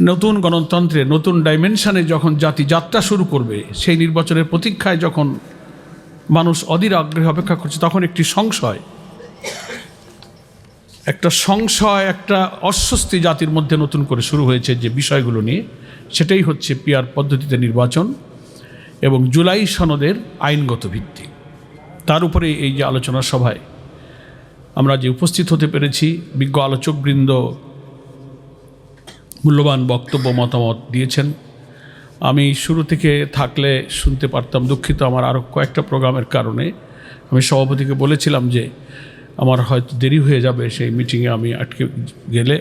নতুন গণতন্ত্রে, নতুন ডাইমেনশনে যখন জাতি যাত্রা শুরু করবে, সেই নির্বাচনের প্রতীক্ষায় যখন মানুষ অধীর আগ্রহে অপেক্ষা করছে, তখন একটি সংশয়। একটা সংশয়, একটা অস্বস্তি জাতির মধ্যে নতুন করে শুরু হয়েছে যে বিষয়গুলো নিয়ে। সেটাই হচ্ছে পিয়ার পদ্ধতিতে নির্বাচন এবং জুলাই সনদের আইনগত ভিত্তি। তার উপরে এই যে আলোচনা সভায় আমরা যে উপস্থিত হতে পেরেছি, বিজ্ঞ আলোচকবৃন্দ মূল্যবান বক্তব্য, মতামত দিয়েছেন। আমি শুরু থেকে থাকলে শুনতে পারতাম, দুঃখিত আমার আরও কয়েকটা প্রোগ্রামের কারণে। আমি সভাপতিকে বলেছিলাম যে, আমার হয়তো দেরি হয়ে যাবে সেই মিটিংয়ে আমি আটকে গেলে।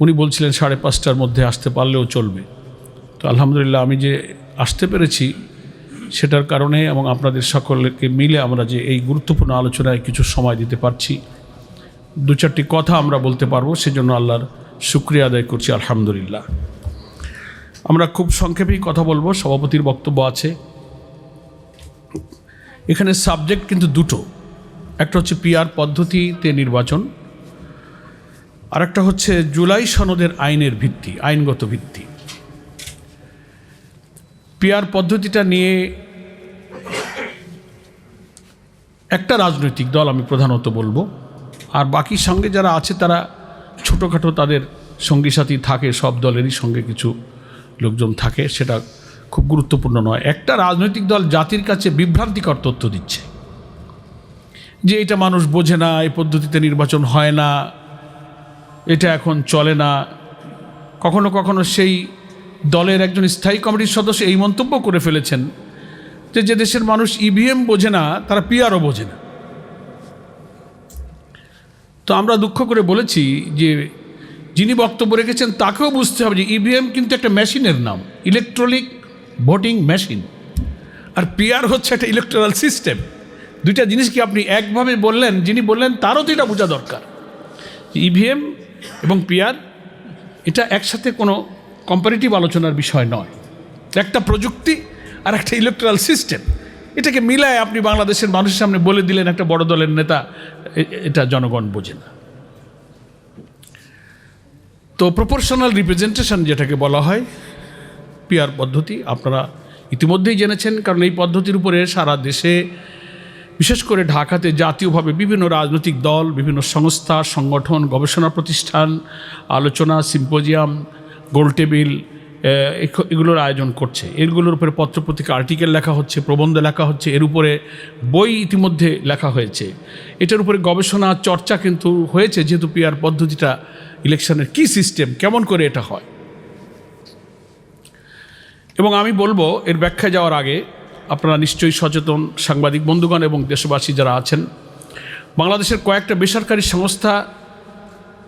উনি বলছিলেন, সাড়ে পাঁচটার মধ্যে আসতে পারলেও চলবে। তো আলহামদুলিল্লাহ আমি যে আসতে পেরেছি, সেটার কারণে এবং আপনাদের সকলকে মিলে আমরা যে এই গুরুত্বপূর্ণ আলোচনায় কিছু সময় দিতে পারছি দু চারটি কথা আমরা বলতে পারব, সেজন্য আল্লাহর শুক্রিয়া আদায় করছি, আলহামদুলিল্লাহ। আমরা খুব সংক্ষেপেই কথা বলব, সভাপতির বক্তব্য আছে। এখানে সাবজেক্ট কিন্তু দুটো, একটা হচ্ছে পিআর পদ্ধতিতে নির্বাচন আর একটা হচ্ছে জুলাই সনদের আইনের ভিত্তি, আইনগত ভিত্তি। পিআর পদ্ধতিটা নিয়ে একটা রাজনৈতিক দল আমি প্রধানত বলব, আর বাকি সঙ্গে যারা আছে তারা ছোটোখাটো তাদের সঙ্গী সাথী থাকে, সব দলেরই সঙ্গে কিছু লোকজন থাকে, সেটা খুব গুরুত্বপূর্ণ নয়। একটা রাজনৈতিক দল জাতির কাছে বিভ্রান্তিকর তথ্য দিচ্ছে। যে এটা মানুষ বোঝে না, এই পদ্ধতিতে নির্বাচন হয় না, এটা এখন চলে না। কখনো কখনো সেই দলের একজন স্থায়ী কমিটির সদস্য এই মন্তব্য করে ফেলেছেন যে যে দেশের মানুষ ইভিএম বোঝে না, তারা পিআরও বোঝে না। তো আমরা দুঃখ করে বলেছি যে যিনি বক্তব্য রেখেছেন তাকেও বুঝতে হবে যে ইভিএম কিন্তু একটা মেশিনের নাম ইলেকট্রনিক ভোটিং মেশিন আর পিআর হচ্ছে একটা ইলেকট্রাল সিস্টেম দুইটা জিনিস কি আপনি একভাবে বললেন, যিনি বললেন তারও তো এটা বোঝা দরকার। ইভিএম এবং পিআর এটা একসাথে কোনো কম্পারেটিভ আলোচনার বিষয় নয়। একটা প্রযুক্তি আর একটা ইলেকট্রাল সিস্টেম এটাকে মিলায় আপনি বাংলাদেশের মানুষের সামনে বলে দিলেন একটা বড় দলের নেতা এটা জনগণ বোঝে না। তো প্রপোর্শনাল রিপ্রেজেন্টেশন যেটাকে বলা হয় পিআর পদ্ধতি, আপনারা ইতিমধ্যেই জেনেছেন, কারণ এই পদ্ধতির উপরে সারা দেশে, বিশেষ করে ঢাকাতে জাতীয়ভাবে বিভিন্ন রাজনৈতিক দল, বিভিন্ন সংস্থা, সংগঠন, গবেষণা প্রতিষ্ঠান, আলোচনা, সিম্পোজিয়াম, গোলটেবিল এগুলোর আয়োজন করছে। এগুলোর উপরে পত্রপত্রিকা, আর্টিকেল লেখা হচ্ছে, প্রবন্ধ লেখা হচ্ছে, এর উপরে বই ইতিমধ্যে লেখা হয়েছে। এটার উপরে গবেষণা, চর্চা কিন্তু হয়েছে, যেহেতু পিআর পদ্ধতিটা ইলেকশনের কি সিস্টেম, কেমন করে এটা হয়। এবং আমি বলব, এর ব্যাখ্যা যাওয়ার আগে আপনারা নিশ্চয়ই সচেতন সাংবাদিক বন্ধুগণ এবং দেশবাসী যারা আছেন, বাংলাদেশের কয়েকটা বেসরকারি সংস্থা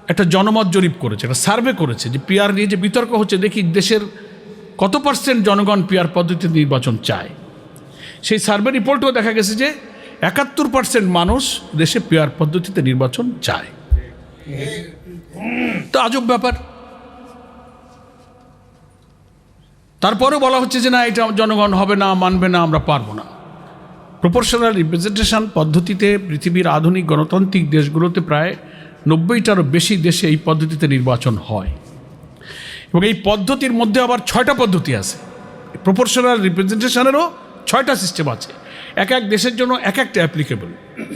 একটা জনমত জরিপ করেছে, একটা সার্ভে করেছে যে পিআর নিয়ে যে বিতর্ক হচ্ছে, দেখি দেশের কত পার্সেন্ট জনগণ পিআর পদ্ধতিতে নির্বাচন চায়। সেই সার্ভে রিপোর্টেও দেখা গেছে যে একাত্তর পার্সেন্ট মানুষ দেশে পিআর পদ্ধতিতে নির্বাচন চায়। তো আজব ব্যাপার। তারপরেও বলা হচ্ছে যে না, এটা জনগণ হবে না, মানবে না, আমরা পারব না। প্রপোর্শনাল রিপ্রেজেন্টেশন পদ্ধতিতে পৃথিবীর আধুনিক গণতান্ত্রিক দেশগুলোতে প্রায় নব্বইটারও বেশি দেশে এই পদ্ধতিতে নির্বাচন হয়। এবং এই পদ্ধতির মধ্যে আবার ছয়টা পদ্ধতি আছে। প্রপোর্শনাল রিপ্রেজেন্টেশনেরও ছয়টা সিস্টেম আছে। এক এক দেশের জন্য এক একটা অ্যাপ্লিকেবল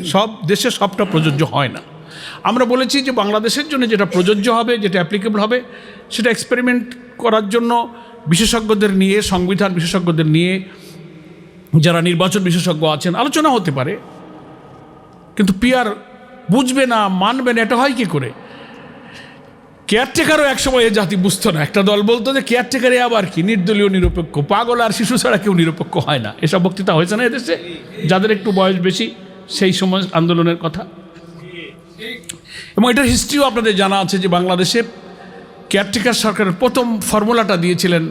সব দেশে সবটা প্রযোজ্য হয় না। আমরা বলেছি যে বাংলাদেশের জন্য যেটা প্রযোজ্য হবে, যেটা অ্যাপ্লিকেবল হবে, সেটা এক্সপেরিমেন্ট করার জন্য বিশেষজ্ঞদের নিয়ে, সংবিধান বিশেষজ্ঞদের নিয়ে যারা নির্বাচন বিশেষজ্ঞ আছেন, আলোচনা হতে পারে। কিন্তু পিয়ার বুঝবে না, মানবে না, এটা হয় কি করে? কেয়ারটেকারও একসময় এ জাতি বুঝতো না। একটা দল বলতো যে কেয়ারটেকারে আবার কি? নির্দলীয়, নিরপেক্ষ। পাগল আর শিশু ছাড়া কেউ নিরপেক্ষ হয় না। এসব বক্তৃতা হয়েছে না এদেশে? যাদের একটু বয়স বেশি, সেই সময় আন্দোলনের কথা। এবং এটার হিস্ট্রিও আপনাদের জানা আছে যে বাংলাদেশে কেয়ারটেকার সরকারের প্রথম ফর্মুলাটা দিয়েছিলেন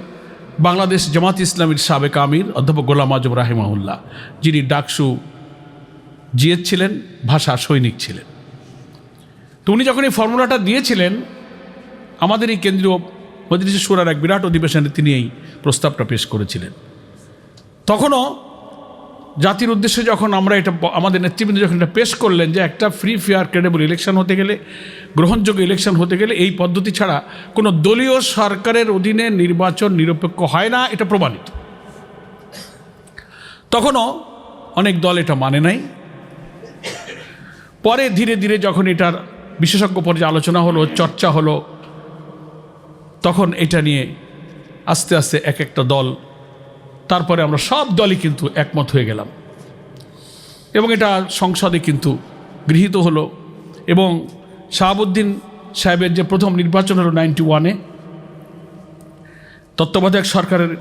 বাংলাদেশ জামাত ইসলামীর সাবেক আমির অধ্যাপক গোলাম আজম রাহিমাহুল্লাহ, যিনি ডাকসু জিএস ছিলেন, ভাষা সৈনিক ছিলেন। তো উনি যখন এই ফর্মুলাটা দিয়েছিলেন, আমাদের এই কেন্দ্রীয় মজলিসে সুরার এক বিরাট অধিবেশনে তিনি এই প্রস্তাবটা পেশ করেছিলেন। তখনও জাতির উদ্দেশ্যে যখন আমরা এটা আমাদের নেতৃবৃন্দ যখন এটা পেশ করলেন যে একটা ফ্রি ফেয়ার ক্রেডেবল ইলেকশন হতে গেলে, গ্রহণযোগ্য ইলেকশন হতে গেলে এই পদ্ধতি ছাড়া কোনো দলীয় সরকারের অধীনে নির্বাচন নিরপেক্ষ হয় না, এটা প্রমাণিত। তখনও অনেক দল এটা মানে নাই। পরে ধীরে ধীরে যখন এটার বিশেষজ্ঞ পর্যায়ে আলোচনা হলো, চর্চা হলো, তখন এটা নিয়ে আস্তে আস্তে এক একটা দল, তারপরে আমরা সব দলই কিন্তু একমত হয়ে গেলাম। এবং এটা সংসদে কিন্তু গৃহীত হলো এবং শাহাবুদ্দিন সাহেবের যে প্রথম নির্বাচন হলো নাইনটি ওয়ানে, তত্ত্বাবধায়ক সরকারের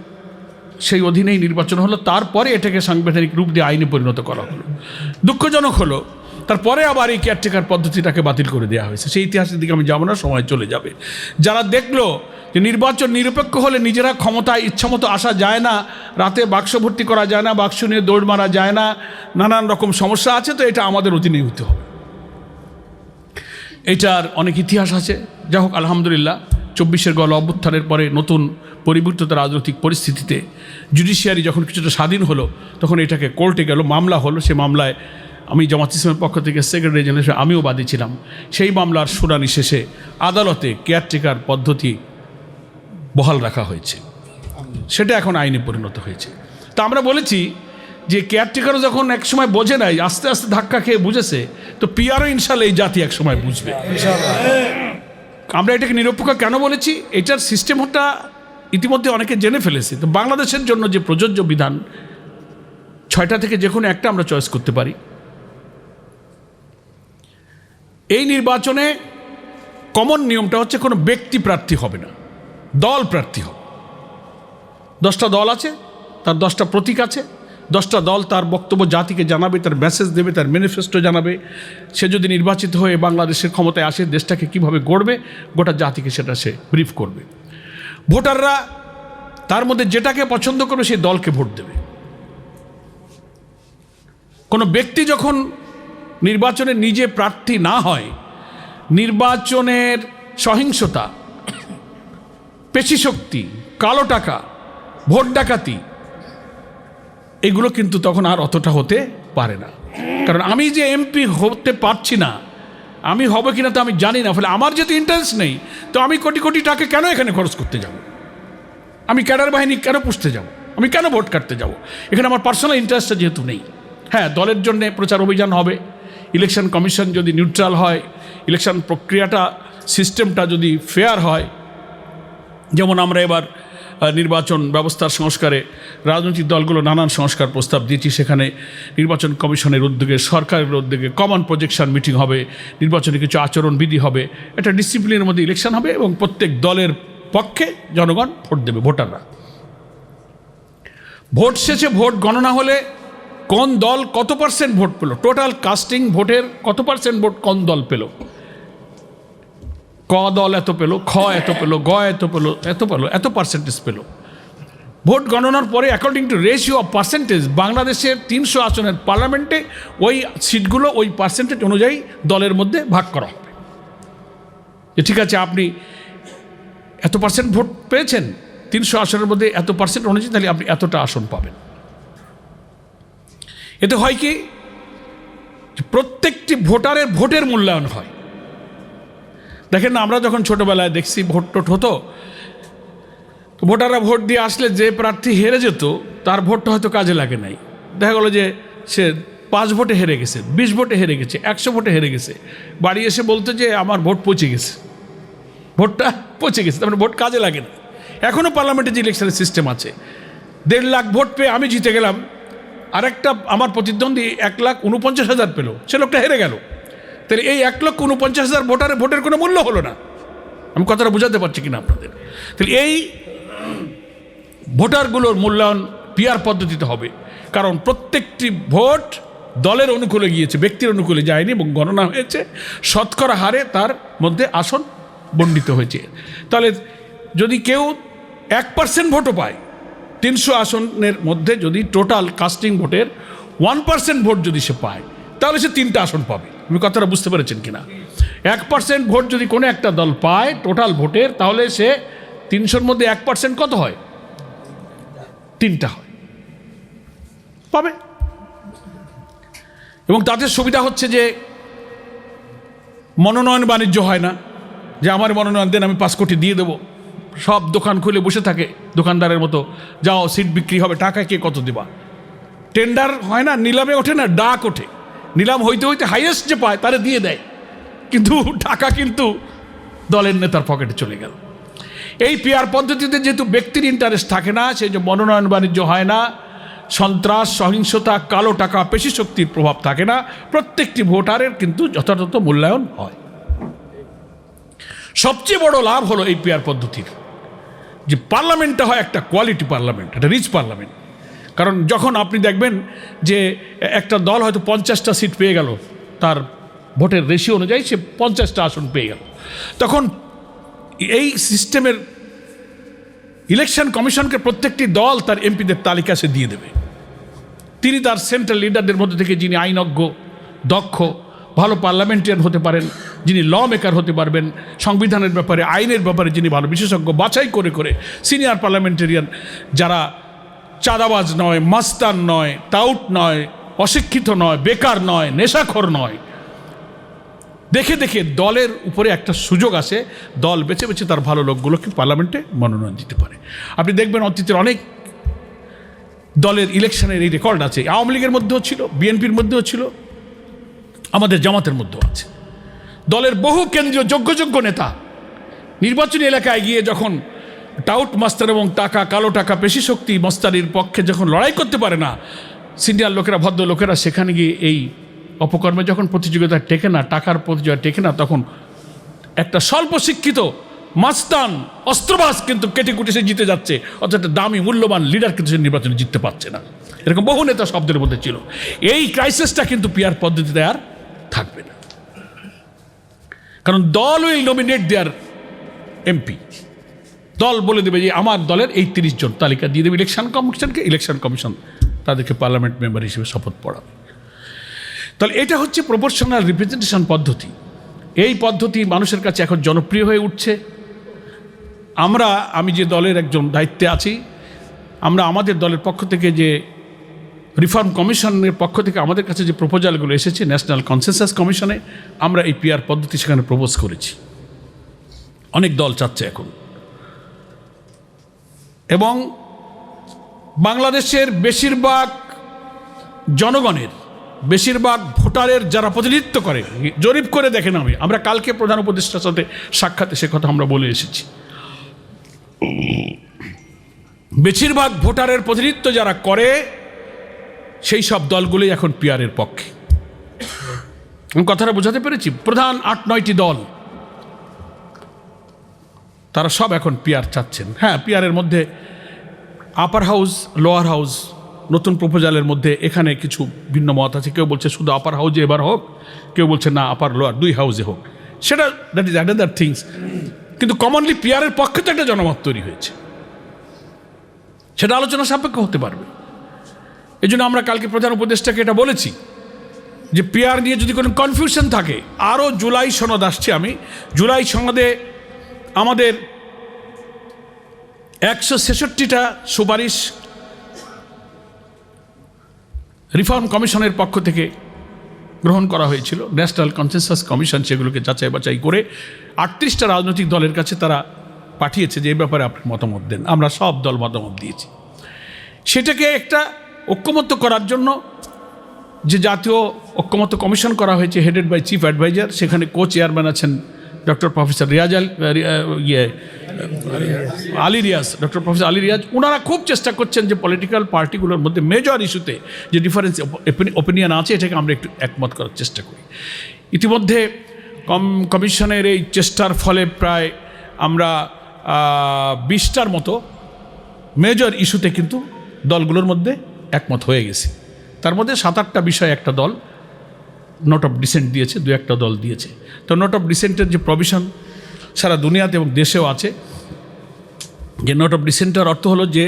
সেই অধীনেই নির্বাচন হলো, তারপরে এটাকে সাংবিধানিক রূপ দিয়ে আইনে পরিণত করা হলো। দুঃখজনক হলো তারপরে আবার এই কেয়ারটেকার পদ্ধতিটাকে বাতিল করে দেওয়া হয়েছে। সেই ইতিহাসের দিকে আমি যাব না, সময় চলে যাবে। যারা দেখল যে নির্বাচন নিরপেক্ষ হলে নিজেরা ক্ষমতায় ইচ্ছামতো আসা যায় না, রাতে বাক্স ভর্তি করা যায় না, বাক্স নিয়ে দৌড় মারা যায় না, নানান রকম সমস্যা আছে, তো এটা আমাদের অধীনেই হতে হবে। এটার অনেক ইতিহাস আছে। যাই হোক, আলহামদুলিল্লাহ, চব্বিশের গল অভ্যুত্থানের পরে নতুন পরিবর্তিত রাজনৈতিক পরিস্থিতিতে জুডিশিয়ারি যখন কিছুটা স্বাধীন হলো, তখন এটাকে কোর্টে গেল, মামলা হলো, সে মামলায় আমি জামাত ইসলামের পক্ষ থেকে সেক্রেটারি জেনারেল আমিও বাদী ছিলাম। সেই মামলার শুনানি শেষে আদালতে কেয়ারটেকার পদ্ধতি বহাল রাখা হয়েছে। সেটা এখন আইনে পরিণত হয়েছে। তা আমরা বলেছি যে কেয়ারটেকারও যখন এক সময় বোঝে নাই, আস্তে আস্তে ধাক্কা খেয়ে বুঝেছে, তো পিয়ারও ইনশাল্লাহ এই জাতি এক সময় বুঝবে। আমরা এটাকে নিরপেক্ষ কেন বলেছি? এটার সিস্টেমটা ইতিমধ্যে অনেকে জেনে ফেলেছে। তো বাংলাদেশের জন্য যে প্রযোজ্য বিধান, ছয়টা থেকে যে কোনো একটা আমরা চয়েস করতে পারি। এই নির্বাচনে কমন নিয়মটা হচ্ছে কোনো ব্যক্তি প্রার্থী হবে না, দল প্রার্থী হবে। দশটা দল আছে, তার দশটা প্রতীক আছে, দশটা দল তার বক্তব্য জাতিকে জানাবে, তার মেসেজ দেবে, তার ম্যানিফেস্টো জানাবে। সে যদি নির্বাচিত হয়ে বাংলাদেশের ক্ষমতায় আসে, দেশটাকে কীভাবে গড়বে, গোটা জাতিকে সেটা সে ব্রিফ করবে। ভোটাররা তার মধ্যে যেটাকে পছন্দ করবে, সেই দলকে ভোট দেবে। কোনো ব্যক্তি যখন নির্বাচনে নিজে প্রার্থী না হয়, নির্বাচনের সহিংসতা, পেশিশক্তি, কালো টাকা, ভোট ডাকাতি, এগুলো কিন্তু তখন আর অতটা হতে পারে না। কারণ আমি যে এমপি হতে পারছি না, আমি হবে কিনা তো আমি জানি না, ফলে আমার যেহেতু ইন্টারেস্ট নেই, তো আমি কোটি কোটি টাকা কেন এখানে খরচ করতে যাব? আমি ক্যাডার বাহিনী কেন পুষতে যাব? আমি কেন ভোট কাটতে যাব? এখানে আমার পার্সোনাল ইন্টারেস্টটা যেহেতু নেই। হ্যাঁ দলের জন্য প্রচার অভিযান হবে ইলেকশন কমিশন যদি নিউট্রাল হয়, ইলেকশন প্রক্রিয়াটা, সিস্টেমটা যদি ফেয়ার হয়, যেমন আমরা এবার নির্বাচন ব্যবস্থার সংস্কারে রাজনৈতিক দলগুলো নানান সংস্কার প্রস্তাব দিয়েছি, সেখানে নির্বাচন কমিশনের উদ্যোগে, সরকারের উদ্যোগে কমন প্রজেকশন মিটিং হবে, নির্বাচনে কিছু আচরণবিধি হবে, একটা ডিসিপ্লিনের মধ্যে ইলেকশন হবে এবং প্রত্যেক দলের পক্ষে জনগণ ভোট দেবে, ভোটাররা। ভোট শেষে ভোট গণনা হলে কোন দল কত পার্সেন্ট ভোট পেল? টোটাল কাস্টিং ভোটের কত পার্সেন্ট ভোট কোন দল পেল? ক দল এত পেল, খ এত পেল, গ এত পেল এত পেল, এত পার্সেন্টেজ পেল। ভোট গণনার পরে according to ratio of percentage বাংলাদেশের তিনশো আসনের পার্লামেন্টে ওই সিটগুলো ওই পার্সেন্টেজ অনুযায়ী দলের মধ্যে ভাগ করা হবে। যে ঠিক আছে, আপনি এত পার্সেন্ট ভোট পেয়েছেন, তিনশো আসনের মধ্যে এত পার্সেন্ট অনুযায়ী তাহলে আপনি এতটা আসন পাবেন। এতে হয় কি? প্রত্যেকটি ভোটারের ভোটের মূল্যায়ন হয়। দেখেন না, আমরা যখন ছোটোবেলায় দেখছি ভোট টোট হতো ভোটাররা ভোট দিয়ে আসলে যে প্রার্থী হেরে যেত, তার ভোটটা হয়তো কাজে লাগে নাই। দেখা গেলো যে সে পাঁচ ভোটে হেরে গেছে, বিশ ভোটে হেরে গেছে, একশো ভোটে হেরে গেছে। বাড়ি এসে বলতো যে, আমার ভোট পচে গেছে। ভোটটা পচে গেছে, তার মানে ভোট কাজে লাগে না। এখনও পার্লামেন্টে যে ইলেকশনের সিস্টেম আছে, দেড় লাখ ভোট পেয়ে আমি জিতে গেলাম আরেকটা আমার প্রতিদ্বন্দ্বী এক লাখ উনপঞ্চাশ হাজার পেল। সে লোকটা হেরে গেল। তাহলে এই এক লক্ষ উনপঞ্চাশ হাজার ভোটারের ভোটের কোনো মূল্য হলো না। আমি কথাটা বোঝাতে পারছি কিনা আপনাদের? তাহলে এই ভোটারগুলোর মূল্যায়ন পিয়ার পদ্ধতিতে হবে। কারণ প্রত্যেকটি ভোট দলের অনুকূলে গিয়েছে, ব্যক্তির অনুকূলে যায়নি এবং গণনা হয়েছে। শতকরা হারে তার মধ্যে আসন বণ্ডিত হয়েছে। তাহলে যদি কেউ এক পার্সেন্ট ভোটও পায় তিনশো আসনের মধ্যে যদি টোটাল কাস্টিং ভোটের ওয়ান পার্সেন্ট ভোট যদি সে পায়, তাহলে সে তিনটা আসন পাবে। আমি কথাটা বুঝতে পেরেছেন কিনা? এক পার্সেন্ট ভোট যদি কোনো একটা দল পায় টোটাল ভোটের, তাহলে সে তিনশোর মধ্যে এক পার্সেন্ট কত হয়? তিনটা হয়। পাবে। এবং তাদের সুবিধা হচ্ছে যে মনোনয়ন বাণিজ্য হয় না। যে আমার মনোনয়ন দেন, আমি পাঁচ কোটি দিয়ে দেবো। সব দোকান খুলে বসে থাকে দোকানদারের মতো। যাও সিট বিক্রি হবে, টাকা কে কত দেবা? টেন্ডার হয় না, নিলামে ওঠে না, ডাক ওঠে। নিলাম হইতে হইতে হাইয়েস্ট যে পায়, তারে দিয়ে দেয়। কিন্তু টাকা কিন্তু দলের নেতার পকেটে চলে গেল। এই পিয়ার পদ্ধতিতে যেহেতু ব্যক্তির ইন্টারেস্ট থাকে না, সেই যে মনোনয়ন বাণিজ্য হয় না, সন্ত্রাস, সহিংসতা, কালো টাকা, পেশি শক্তির প্রভাব থাকে না, প্রত্যেকটি ভোটারের কিন্তু যথাযথ মূল্যায়ন হয়। সবচেয়ে বড় লাভ হলো এই পিয়ার পদ্ধতির। যে পার্লামেন্টটা হয় একটা কোয়ালিটি পার্লামেন্ট, একটা রিচ পার্লামেন্ট। কারণ যখন আপনি দেখবেন যে একটা দল হয়তো পঞ্চাশটা সিট পেয়ে গেল, তার ভোটের রেশিও অনুযায়ী সে পঞ্চাশটা আসন পেয়ে গেল। তখন এই সিস্টেমের ইলেকশন কমিশনকে প্রত্যেকটি দল তার এমপিদের তালিকা সে দিয়ে দেবে। তিনি তার সেন্ট্রাল লিডারদের মধ্যে থেকে যিনি আইনজ্ঞ, দক্ষ, ভালো পার্লামেন্টারিয়ান হতে পারেন যিনি ল মেকার হতে পারবেন, সংবিধানের ব্যাপারে, আইনের ব্যাপারে যিনি ভালো বিশেষজ্ঞ, বাছাই করে করে সিনিয়র পার্লামেন্টেরিয়ান যারা চাঁদাবাজ নয়, মাস্তান নয় টাউট নয়, অশিক্ষিত নয়, বেকার নয়, নেশাখোর নয়, দেখে দেখে দলের উপরে একটা সুযোগ আসে, দল বেছে বেছে তার ভালো লোকগুলোকে পার্লামেন্টে মনোনয়ন দিতে পারে। আপনি দেখবেন অতীতের অনেক দলের ইলেকশনের এই রেকর্ড আছে। আওয়ামী লীগের মধ্যেও ছিল, বিএনপির মধ্যেও ছিল, আমাদের জামাতের মধ্যেও আছে। দলের বহু কেন্দ্রীয় যোগ্য যোগ্য নেতা নির্বাচনী এলাকায় গিয়ে যখন টাউট মাস্টার এবং টাকা, কালো টাকা, পেশি শক্তি মস্তারির পক্ষে যখন লড়াই করতে পারে না, সিনিয়র লোকেরা ভদ্র লোকেরা সেখানে গিয়ে এই অপকর্মে যখন প্রতিযোগিতা টেকে না, টাকার প্রতিযোগিতা টেকে না, তখন একটা স্বল্প শিক্ষিত মাস্তান অস্ত্রবাস কিন্তু কেটে কুটে সে জিতে যাচ্ছে। অর্থাৎ একটা দামি, মূল্যবান লিডার কিন্তু সে নির্বাচনে জিততে পারছে না। এরকম বহু নেতা শব্দের মধ্যে ছিল। এই ক্রাইসিসটা কিন্তু পিয়ার পদ্ধতিতে আর থাকবে না। কারণ দল উইল নমিনেট দেয়ার এমপি দল বলে দেবে যে আমার দলের এই তিরিশ জন তালিকা দিয়ে দেবে ইলেকশন কমিশনকে ইলেকশন কমিশন তাদেরকে পার্লামেন্ট মেম্বার হিসেবে শপথ পড়াবে। তাহলে এটা হচ্ছে প্রপোর্শনাল রিপ্রেজেন্টেশন পদ্ধতি। এই পদ্ধতি মানুষের কাছে এখন জনপ্রিয় হয়ে উঠছে। আমরা, আমি যে দলের একজন দায়িত্বে আছি, আমরা আমাদের দলের পক্ষ থেকে যে রিফর্ম কমিশনের পক্ষ থেকে আমাদের কাছে যে প্রপোজালগুলো এসেছে ন্যাশনাল কনসেনসাস কমিশনে আমরা এই পিআর পদ্ধতি সেখানে প্রপোজ করেছি। অনেক দল চাচ্ছে এখন। এবং বাংলাদেশের বেশিরভাগ জনগণের, বেশিরভাগ ভোটারের যারা প্রতিনিধিত্ব করে, জরিপ করে দেখেন আমি, আমরা কালকে প্রধান উপদেষ্টার সাথে সাক্ষাতে সে কথা আমরা বলে এসেছি। বেশিরভাগ ভোটারের প্রতিনিধিত্ব যারা করে সেই সব দলগুলোই এখন পিয়ারের পক্ষে। কথাটা বোঝাতে পেরেছি? প্রধান আট, নয়টি দল। তারা সব এখন পিয়ার চাচ্ছেন। হ্যাঁ পিয়ারের মধ্যে আপার হাউস লোয়ার হাউস নতুন প্রপোজালের মধ্যে এখানে কিছু ভিন্ন মত আছে। কেউ বলছে শুধু আপার হাউজে এবার হোক, কেউ বলছে না আপার লোয়ার দুই হাউজে হোক। সেটা দ্যাট ইজ অ্যানাদার থিংস কিন্তু কমনলি পিয়ারের পক্ষে তো একটা জনমত তৈরি হয়েছে। সেটা আলোচনা সাপেক্ষ হতে পারবে। এই জন্য আমরা কালকে প্রধান উপদেষ্টাকে এটা বলেছি যে পিয়ার নিয়ে যদি কোনো কনফিউশন থাকে, আরও জুলাই সনদ আসছে আমি, জুলাই সনদে আমাদের একশো ছেষট্টিটা সুপারিশ রিফর্ম কমিশনের পক্ষ থেকে গ্রহণ করা হয়েছিল। ন্যাশনাল কনসেনসাস কমিশন সেগুলোকে যাচাই বাছাই করে আটত্রিশটা রাজনৈতিক দলের কাছে তারা পাঠিয়েছে যে এই ব্যাপারে আপনি মতামত দেন। আমরা সব দল মতামত দিয়েছি। সেটাকে একটা ঐক্যমত্য করার জন্য যে জাতীয় ঐক্যমত্য কমিশন করা হয়েছে হেডেড বাই চিফ অ্যাডভাইজার সেখানে কো চেয়ারম্যান আছেন ডক্টর প্রফেসর রিয়াজ আল ইয়ে আলী রিয়াজ ডক্টর প্রফেসর আলী রিয়াজ ওনারা খুব চেষ্টা করছেন যে পলিটিক্যাল পার্টিগুলোর মধ্যে মেজর ইস্যুতে যে ডিফারেন্স ওপিনিয়ন আছে, এটাকে আমরা একটু একমত করার চেষ্টা করি। ইতিমধ্যে কম, কমিশনের এই চেষ্টার ফলে প্রায় আমরা বিশটার মতো মেজর ইস্যুতে কিন্তু দলগুলোর মধ্যে একমত হয়ে গেছে। তার মধ্যে সাত আটটা বিষয় একটা দল নোট অফ ডিসেন্ট দিয়েছে, দু একটা দল দিয়েছে। তো নোট অফ ডিসেন্টের যে প্রভিশন সারা দুনিয়াতে এবং দেশেও আছে, যে নোট অফ ডিসেন্টের অর্থ হলো যে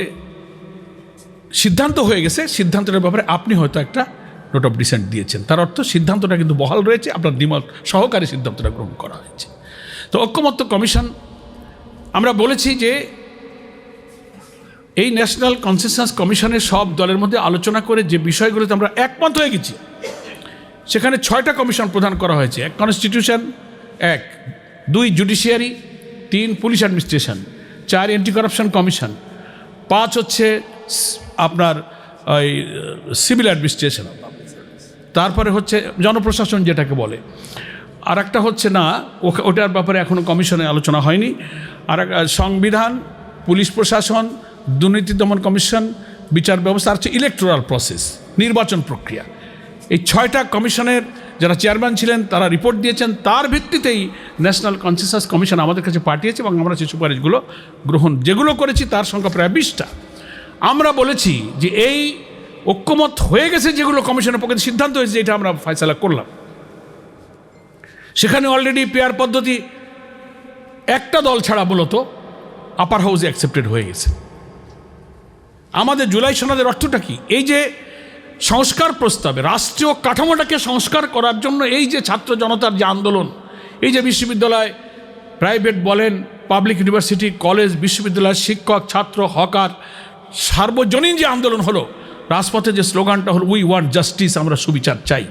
সিদ্ধান্ত হয়ে গেছে, সিদ্ধান্তের ব্যাপারে আপনি হয়তো একটা নোট অফ ডিসেন্ট দিয়েছেন। তার অর্থ সিদ্ধান্তটা কিন্তু বহাল রয়েছে, আপনার দ্বিমত সহকারে সিদ্ধান্তটা গ্রহণ করা হয়েছে। তো ঐক্যমত্য কমিশন, আমরা বলেছি যে এই ন্যাশনাল কনসেনসাস কমিশনের সব দলের মধ্যে আলোচনা করে যে বিষয়গুলোতে আমরা একমত হয়ে গেছি, সেখানে ছয়টা কমিশন প্রদান করা হয়েছে। এক কনস্টিটিউশন এক, দুই জুডিশিয়ারি তিন পুলিশ অ্যাডমিনিস্ট্রেশন চার অ্যান্টি করাপশন কমিশন পাঁচ হচ্ছে আপনার ওই সিভিল অ্যাডমিনিস্ট্রেশন তারপরে হচ্ছে জনপ্রশাসন যেটাকে বলে। আর একটা হচ্ছে না ওটার ব্যাপারে এখনও কমিশনে আলোচনা হয়নি। আর সংবিধান পুলিশ প্রশাসন দুর্নীতি দমন কমিশন, বিচার ব্যবস্থা, আর হচ্ছে ইলেকট্রাল প্রসেস নির্বাচন প্রক্রিয়া। এই ছয়টা কমিশনের যারা চেয়ারম্যান ছিলেন, তারা রিপোর্ট দিয়েছেন। তার ভিত্তিতেই ন্যাশনাল কনসেসাস কমিশন আমাদের কাছে পাঠিয়েছে এবং আমরা সেই সুপারিশগুলো গ্রহণ, যেগুলো করেছি তার সংখ্যা প্রায় বিশটা। আমরা বলেছি যে এই ঐক্যমত হয়ে গেছে যেগুলো কমিশনের পক্ষে সিদ্ধান্ত হয়েছে এটা আমরা ফয়সালা করলাম। সেখানে অলরেডি পেয়ার পদ্ধতি, একটা দল ছাড়া মূলত আপার হাউসে অ্যাকসেপ্টেড হয়ে গেছে। আমাদের জুলাই সনদের অর্থটা কি? এই যে সংস্কার প্রস্তাবে, রাষ্ট্রীয় কাঠামোটাকে সংস্কার করার জন্য এই যে ছাত্র জনতার যে আন্দোলন, এই যে বিশ্ববিদ্যালয় প্রাইভেট বলেন, পাবলিক ইউনিভার্সিটি, কলেজ, বিশ্ববিদ্যালয়ের শিক্ষক, ছাত্র, হকার, সার্বজনীন যে আন্দোলন হলো, রাজপথে যে স্লোগানটা হলো উই ওয়ান্ট জাস্টিস আমরা সুবিচার চাই।